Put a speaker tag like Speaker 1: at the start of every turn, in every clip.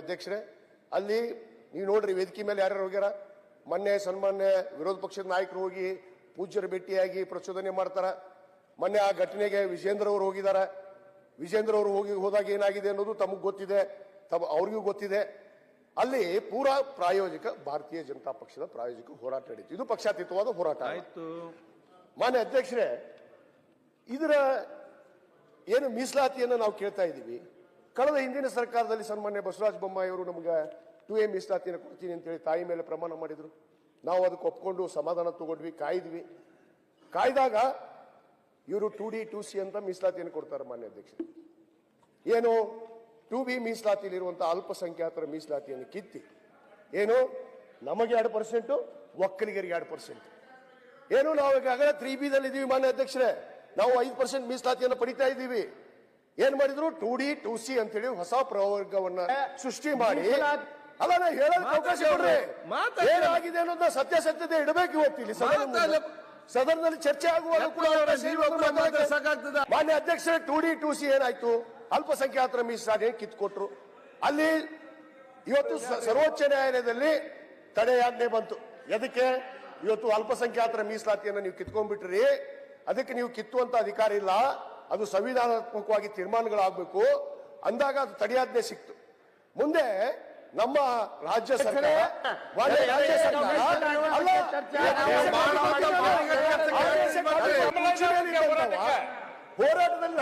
Speaker 1: ಅಧ್ಯಕ್ಷರೇ ಅಲ್ಲಿ ನೀವು ನೋಡ್ರಿ ವೇದಿಕೆ ಮೇಲೆ ಯಾರ್ಯಾರು ಹೋಗ್ಯಾರ? ಮೊನ್ನೆ ಸನ್ಮಾನ್ಯ ವಿರೋಧ ಪಕ್ಷದ ನಾಯಕರು ಹೋಗಿ ಪೂಜ್ಯರ ಭೇಟಿಯಾಗಿ ಪ್ರಚೋದನೆ ಮಾಡ್ತಾರ. ಮೊನ್ನೆ ಆ ಘಟನೆಗೆ ವಿಜೇಂದ್ರ ಅವರು ಹೋಗಿದಾರ. ವಿಜೇಂದ್ರ ಅವರು ಹೋಗಿ ಹೋದಾಗ ಏನಾಗಿದೆ ಅನ್ನೋದು ತಮಗ್ ಗೊತ್ತಿದೆ. ತಮ್ಮ ಅವ್ರಿಗೂ ಗೊತ್ತಿದೆ. ಅಲ್ಲಿ ಪೂರಾ ಪ್ರಾಯೋಜಿಕ ಭಾರತೀಯ ಜನತಾ ಪಕ್ಷದ ಪ್ರಾಯೋಜಕ ಹೋರಾಟ ನಡೀತು. ಇದು ಪಕ್ಷಾತೀತವಾದ ಹೋರಾಟ.
Speaker 2: ಆಯ್ತು.
Speaker 1: ಮಾನ್ಯ ಅಧ್ಯಕ್ಷರೇ ಇದರ ಏನು ಮೀಸಲಾತಿಯನ್ನು ನಾವು ಕೇಳ್ತಾ ಇದ್ದೀವಿ. ಕಳೆದ ಹಿಂದಿನ ಸರ್ಕಾರದಲ್ಲಿ ಸನ್ಮಾನ್ಯ ಬಸವರಾಜ ಬೊಮ್ಮಾಯಿ ಅವರು ನಮ್ಗೆ ಟು ಎ ಮೀಸಲಾತಿಯನ್ನು ಕೊಡ್ತೀನಿ ಅಂತೇಳಿ ತಾಯಿ ಮೇಲೆ ಪ್ರಮಾಣ ಮಾಡಿದ್ರು. ನಾವು ಅದಕ್ಕೆ ಒಪ್ಕೊಂಡು ಸಮಾಧಾನ ತಗೊಂಡ್ವಿ, ಕಾಯ್ದ್ವಿ. ಕಾಯ್ದಾಗ ಇವರು ಟು ಡಿ ಟು ಸಿ ಅಂತ ಮೀಸಲಾತಿಯನ್ನು ಕೊಡ್ತಾರೆ ಮಾನ್ಯ ಅಧ್ಯಕ್ಷ ಏನು? ಟು ಬಿ ಮೀಸಲಾತಿಯಲ್ಲಿರುವಂಥ ಅಲ್ಪಸಂಖ್ಯಾತರ ಮೀಸಲಾತಿಯನ್ನು ಕಿತ್ತಿ. ಏನು? ನಮಗೆ ಎರಡು ಪರ್ಸೆಂಟು ಒಕ್ಕಲಿಗರಿಗೆ ಎರಡು ಪರ್ಸೆಂಟ್ ಏನು? ನಾವು ಈಗಾಗಲೇ ತ್ರೀ ಬಿ ದಲ್ಲಿ ಇದೀವಿ ಮಾನ್ಯ ಅಧ್ಯಕ್ಷರೇ. ನಾವು ಐದು ಪರ್ಸೆಂಟ್ ಮೀಸಲಾತಿಯನ್ನು ಪಡಿತಾ ಇದ್ದೀವಿ. ಏನ್ ಮಾಡಿದ್ರು? ಟು ಡಿ ಟು ಸಿ ಅಂತೇಳಿ ಹೊಸ ಪ್ರವರ್ಗವನ್ನ ಸೃಷ್ಟಿ ಮಾಡಿ. ಅಲ್ಲ ನಾ ಹೇಳೋದಕ್ಕೆ ಅವಕಾಶ ಕೊಡ್ರಿ ಏನಾಗಿದೆ ಸತ್ಯ ಸತ್ಯಾಸತ್ಯತೆ ಇಡಬೇಕು ಇವತ್ತಿಲ್ಲಿ ಸದನದ ಸದನದಲ್ಲಿ. ಚರ್ಚೆ ಆಗುವಾಗ ಕೂಡ ಮಾನ್ಯ ಅಧ್ಯಕ್ಷರೇ ಟು ಡಿ ಟು ಸಿ ಏನಾಯ್ತು? ಅಲ್ಪಸಂಖ್ಯಾತರ ಮೀಸಲಾತಿ ಕಿತ್ಕೊಟ್ರು? ಅಲ್ಲಿ ಇವತ್ತು ಸರ್ವೋಚ್ಚ ನ್ಯಾಯಾಲಯದಲ್ಲಿ ತಡೆಯಾಜ್ಞೆ ಬಂತು. ಎದಕ್ಕೆ? ಇವತ್ತು ಅಲ್ಪಸಂಖ್ಯಾತರ ಮೀಸಲಾತಿಯನ್ನು ನೀವು ಕಿತ್ಕೊಂಡ್ಬಿಟ್ರಿ. ಅದಕ್ಕೆ ನೀವು ಕಿತ್ತುವಂತ ಅಧಿಕಾರ ಇಲ್ಲ. ಅದು ಸಂವಿಧಾನಾತ್ಮಕವಾಗಿ ತೀರ್ಮಾನಗಳಾಗಬೇಕು ಅಂದಾಗ ಅದು ತಡೆಯಾಜ್ಞೆ ಸಿಕ್ತು ಮುಂದೆ ನಮ್ಮ ರಾಜ್ಯ ಸರ್ಕಾರ ರಾಜ್ಯ ಹೋರಾಟದಲ್ಲಿ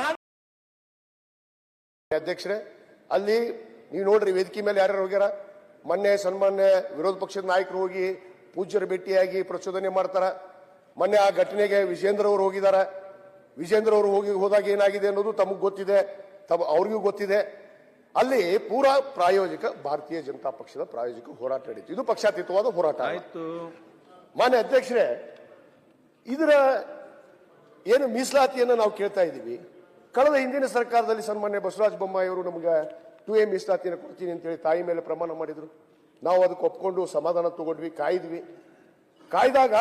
Speaker 1: ಅಧ್ಯಕ್ಷರೇ ಅಲ್ಲಿ ನೀವು ನೋಡ್ರಿ ವೇದಿಕೆ ಮೇಲೆ ಯಾರ್ಯಾರು ಹೋಗ್ಯಾರ ಮೊನ್ನೆ ಸನ್ಮಾನ್ಯ ವಿರೋಧ ಪಕ್ಷದ ನಾಯಕರು ಹೋಗಿ ಪೂಜ್ಯರ ಭೇಟಿಯಾಗಿ ಪ್ರಚೋದನೆ ಮಾಡ್ತಾರ ಮೊನ್ನೆ ಆ ಘಟನೆಗೆ ವಿಜೇಂದ್ರ ಅವರು ಹೋಗಿದಾರ ವಿಜೇಂದ್ರ ಅವರು ಹೋಗಿ ಹೋದಾಗ ಏನಾಗಿದೆ ಅನ್ನೋದು ತಮಗೆ ಗೊತ್ತಿದೆ ತಮ್ಮ ಅವ್ರಿಗೂ ಗೊತ್ತಿದೆ. ಅಲ್ಲಿ ಪೂರಾ ಪ್ರಾಯೋಜಿಕ ಭಾರತೀಯ ಜನತಾ ಪಕ್ಷದ ಪ್ರಾಯೋಜಕ ಹೋರಾಟ ನಡೀತು. ಇದು ಪಕ್ಷಾತೀತವಾದ ಹೋರಾಟ.
Speaker 2: ಆಯ್ತು.
Speaker 1: ಮಾನ್ಯ ಅಧ್ಯಕ್ಷರೇ ಇದರ ಏನು ಮೀಸಲಾತಿಯನ್ನು ನಾವು ಕೇಳ್ತಾ ಇದ್ದೀವಿ. ಕಳೆದ ಹಿಂದಿನ ಸರ್ಕಾರದಲ್ಲಿ ಸನ್ಮಾನ್ಯ ಬಸವರಾಜ ಬೊಮ್ಮಾಯಿಯವರು ನಮ್ಗೆ ಟು ಎ ಮೀಸಲಾತಿಯನ್ನು ಕೊಡ್ತೀನಿ ಅಂತೇಳಿ ತಾಯಿ ಮೇಲೆ ಪ್ರಮಾಣ ಮಾಡಿದ್ರು. ನಾವು ಅದಕ್ಕೆ ಒಪ್ಕೊಂಡು ಸಮಾಧಾನ ತಗೊಂಡ್ವಿ ಕಾಯ್ದ್ವಿ. ಕಾಯ್ದಾಗ